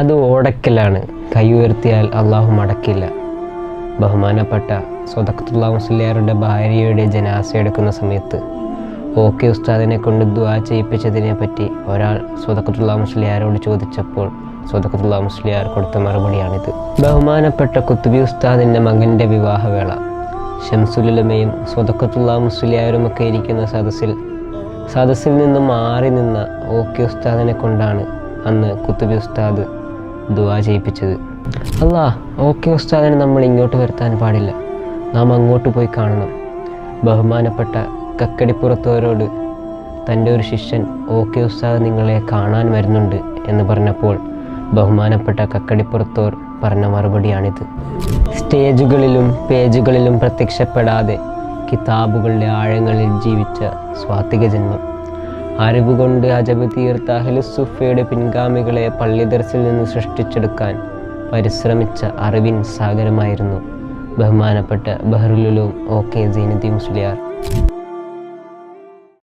അത് ഓടക്കലാണ്. കൈ ഉയർത്തിയാൽ അള്ളാഹു മടക്കില്ല. ബഹുമാനപ്പെട്ട സ്വതക്തുള്ള മുസ്ലിയാരുടെ ഭാര്യയുടെ ജനാസ എടുക്കുന്ന സമയത്ത് ഓക്കെ ഉസ്താദിനെ കൊണ്ട് ദ്വാ ചെയ്യിപ്പിച്ചതിനെ പറ്റി ഒരാൾ സ്വതക്കത്തുള്ള മുസ്ലിയാരോട് ചോദിച്ചപ്പോൾ സ്വതക്കത്തുള്ള മുസ്ലിയാർ കൊടുത്ത മറുപടിയാണിത്. ബഹുമാനപ്പെട്ട കുത്തുബി ഉസ്താദിന്റെ മകന്റെ വിവാഹവേള. ഷംസുലുലമയും സ്വതക്കത്തുള്ള മുസ്ലിയാരുമൊക്കെ ഇരിക്കുന്ന സദസ്സിൽ സദസ്സിൽ നിന്നും മാറി നിന്ന ഓക്കെ ഉസ്താദിനെ കൊണ്ടാണ് അന്ന് കുത്തുബി ഉസ്താദ് ദുവാ ചെയ്യിപ്പിച്ചത്. അല്ലാ ഓക്കെ ഉസ്താദിനെ നമ്മൾ ഇങ്ങോട്ട് വരുത്താൻ പാടില്ല. നാം അങ്ങോട്ട് പോയി കാണണം. ബഹുമാനപ്പെട്ട കക്കടിപ്പുറത്തുകാരോട് തന്റെ ഒരു ശിഷ്യൻ ഓക്കെ ഉസ്താദ് നിങ്ങളെ കാണാൻ വരുന്നുണ്ട് എന്ന് പറഞ്ഞപ്പോൾ ബഹുമാനപ്പെട്ട കക്കടിപ്പുറത്തോർ പറഞ്ഞ മറുപടിയാണിത്. സ്റ്റേജുകളിലും പേജുകളിലും പ്രത്യക്ഷപ്പെടാതെ കിതാബുകളുടെ ആഴങ്ങളിൽ ജീവിച്ച സ്വാത്തിക ജന്മം അറിവ് കൊണ്ട് അജബ് തീർത്ത അഹ്ലുസുഫയുടെ പിൻഗാമികളെ പള്ളിദർസിൽ നിന്ന് സൃഷ്ടിച്ചെടുക്കാൻ പരിശ്രമിച്ച അറിവിൻ സാഗരമായിരുന്നു ബഹുമാനപ്പെട്ട ബഹ്റുലുലും ഓക്കെ സൈനുദ്ദീൻ മുസ്ലിയാർ